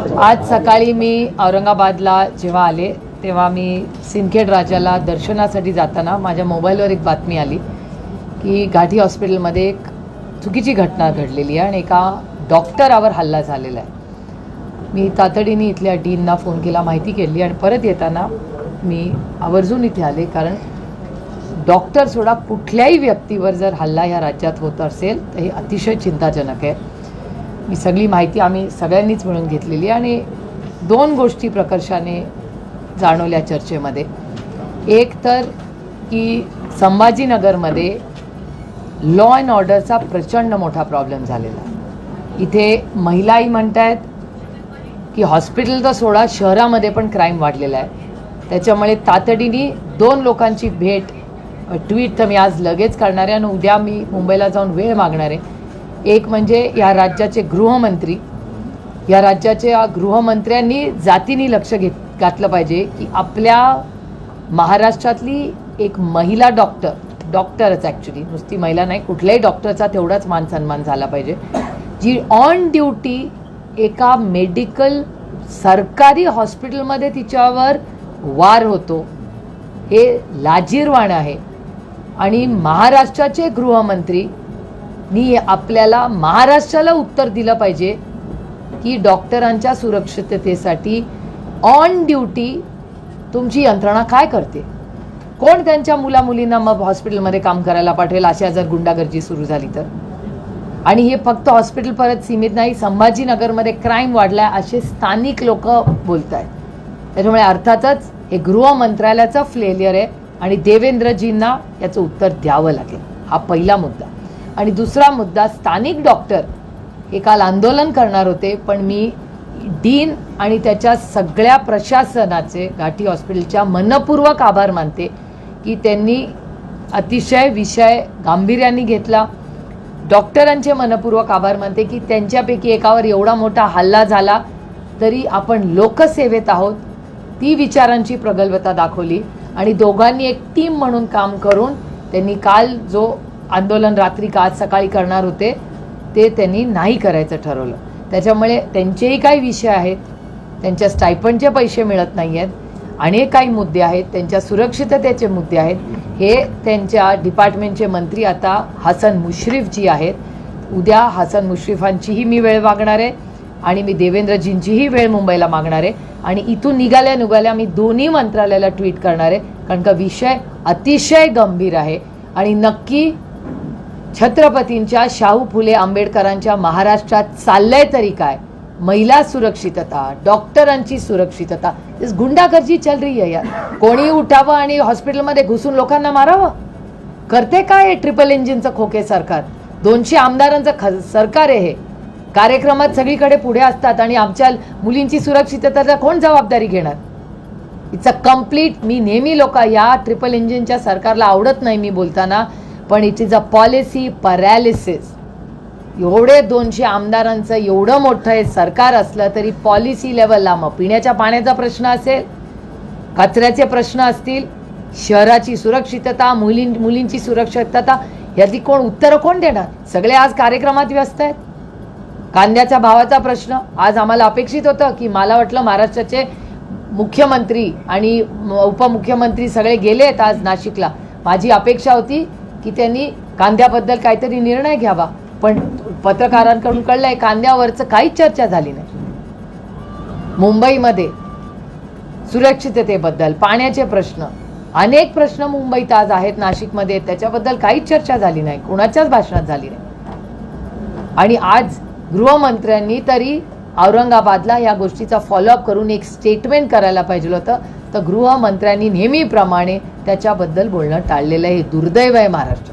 आज सकाळी मी औरंगाबादला जेव्हा आले तेव्हा मी सिंदखेड राजाला दर्शनासाठी जाताना माझ्या मोबाईलवर एक बातमी आली की घाटी हॉस्पिटलमध्ये एक चुकीची घटना घडलेली आहे आणि एका डॉक्टरावर हल्ला झालेला आहे. मी तातडीने इथल्या डीनना फोन केला माहिती केली आणि परत येताना मी आवर्जून इथे आले कारण डॉक्टर सोडा कुठल्याही व्यक्तीवर जर हल्ला ह्या राज्यात होत असेल तर हे अतिशय चिंताजनक आहे. मी सगळी माहिती आम्ही सगळ्यांनीच मिळून घेतलेली आहे आणि दोन गोष्टी प्रकर्षाने जाणवल्या चर्चेमध्ये. एक तर की संभाजीनगरमध्ये लॉ अँड ऑर्डरचा प्रचंड मोठा प्रॉब्लेम झालेला आहे. इथे महिलाही म्हणत आहेत की हॉस्पिटल तर सोडा शहरामध्ये पण क्राईम वाढलेला आहे. त्याच्यामुळे तातडीने दोन लोकांची भेट ट्विट तर मी आज लगेच करणार आहे आणि उद्या मी मुंबईला जाऊन वेळ मागणार आहे. एक म्हणजे या राज्याचे गृहमंत्री. या राज्याच्या गृहमंत्र्यांनी जातीने लक्ष घेत घातलं पाहिजे की आपल्या महाराष्ट्रातली एक महिला डॉक्टर डॉक्टरच ॲक्च्युली नुसती महिला नाही कुठल्याही डॉक्टरचा तेवढाच मान सन्मान झाला पाहिजे. जी ऑन ड्युटी एका मेडिकल सरकारी हॉस्पिटलमध्ये तिच्यावर वार होतो हे लाजीरवाण आहे. आणि महाराष्ट्राचे गृहमंत्री नी आपल्याला महाराष्ट्राला उत्तर दिलं पाहिजे की डॉक्टरांच्या सुरक्षिततेसाठी ऑन ड्युटी तुमची यंत्रणा काय करते? कोण त्यांच्या मुलामुलींना मग हॉस्पिटलमध्ये काम करायला पाठवेल अशा जर गुंडागर्दी सुरू झाली तर? आणि हे फक्त हॉस्पिटल परत सीमित नाही संभाजीनगरमध्ये क्राईम वाढलाय असे स्थानिक लोक बोलत आहेत त्याच्यामुळे अर्थातच हे गृह मंत्रालयाचं फ्लेलियर आहे आणि देवेंद्रजींना याचं उत्तर द्यावं लागेल. हा पहिला मुद्दा. आणि दुसरा मुद्दा स्थानिक डॉक्टर हे काल आंदोलन करणार होते पण मी डीन आणि त्याच्या सगळ्या प्रशासनाचे घाटी हॉस्पिटलच्या मनपूर्वक आभार मानते की त्यांनी अतिशय विषय गांभीर्याने घेतला. डॉक्टरांचे मनपूर्वक आभार मानते की त्यांच्यापैकी एकावर एवढा मोठा हल्ला झाला तरी आपण लोकसेवेत आहोत. ती विचारांची प्रगल्भता दाखवली आणि दोघांनी एक टीम म्हणून काम करून त्यांनी काल जो आंदोलन रात्री का आज सकाळी करणार होते ते त्यांनी नाही करायचं ठरवलं. त्याच्यामुळे त्यांचेही काही विषय आहेत त्यांच्या स्टायपंडचे पैसे मिळत नाही आहेत अनेक काही मुद्दे आहेत त्यांच्या सुरक्षिततेचे मुद्दे आहेत. हे त्यांच्या डिपार्टमेंटचे मंत्री आता हसन मुश्रीफ जी आहेत. उद्या हसन मुश्रीफांचीही मी वेळ मागणार आहे आणि मी देवेंद्रजींचीही वेळ मुंबईला मागणार आहे. आणि इथून निघाल्या निघाल्या मी दोन्ही मंत्रालयाला ट्विट करणार आहे कारण का विषय अतिशय गंभीर आहे. आणि नक्की छत्रपतींच्या शाहू फुले आंबेडकरांच्या महाराष्ट्रात चाललंय तरी काय? महिला सुरक्षितता डॉक्टरांची सुरक्षितता. गुंडागर्जी चल रही आहे यार. कोणी उठावं आणि हॉस्पिटलमध्ये घुसून लोकांना मारावं? करते काय ट्रिपल इंजिनचं खोके सरकार? दोनशे आमदारांचं ख सरकार आहे हे. कार्यक्रमात सगळीकडे पुढे असतात आणि आमच्या मुलींची सुरक्षिततेचा कोण जबाबदारी घेणार? इट्स अ कंप्लीट मी नेहमी लोक या ट्रिपल इंजिनच्या सरकारला आवडत नाही मी बोलताना. पण it is a policy paralysis एवढे दोनशे आमदारांचं एवढं मोठं हे सरकार असलं तरी पॉलिसी लेवलला मग पिण्याच्या पाण्याचा प्रश्न असेल कचऱ्याचे प्रश्न असतील शहराची सुरक्षितता मुलीं मुलींची सुरक्षितता यातली कोण उत्तरं कोण देणार? सगळे आज कार्यक्रमात व्यस्त आहेत. कांद्याच्या भावाचा प्रश्न आज आम्हाला अपेक्षित होतं की मला वाटलं महाराष्ट्राचे मुख्यमंत्री आणि उपमुख्यमंत्री सगळे गेले आहेत आज नाशिकला. माझी अपेक्षा होती की त्यांनी कांद्याबद्दल काहीतरी निर्णय घ्यावा. पण पत्रकारांकडून कळलंय कांद्यावरचं काहीच चर्चा झाली नाही. मुंबईमध्ये सुरक्षिततेबद्दल पाण्याचे प्रश्न. अनेक प्रश्न मुंबईत आज आहेत नाशिकमध्ये त्याच्याबद्दल काहीच चर्चा झाली नाही. कुणाच्याच भाषणात झाली नाही. आणि आज गृहमंत्र्यांनी तरी औरंगाबादला या गोष्टीचा फॉलोअप करून एक स्टेटमेंट करायला पाहिजे होतं. तर गृहमंत्र्यांनी नेहमीप्रमाणे त्याच्याबद्दल बोलणं टाळलेलं आहे. हे दुर्दैव आहे महाराष्ट्र.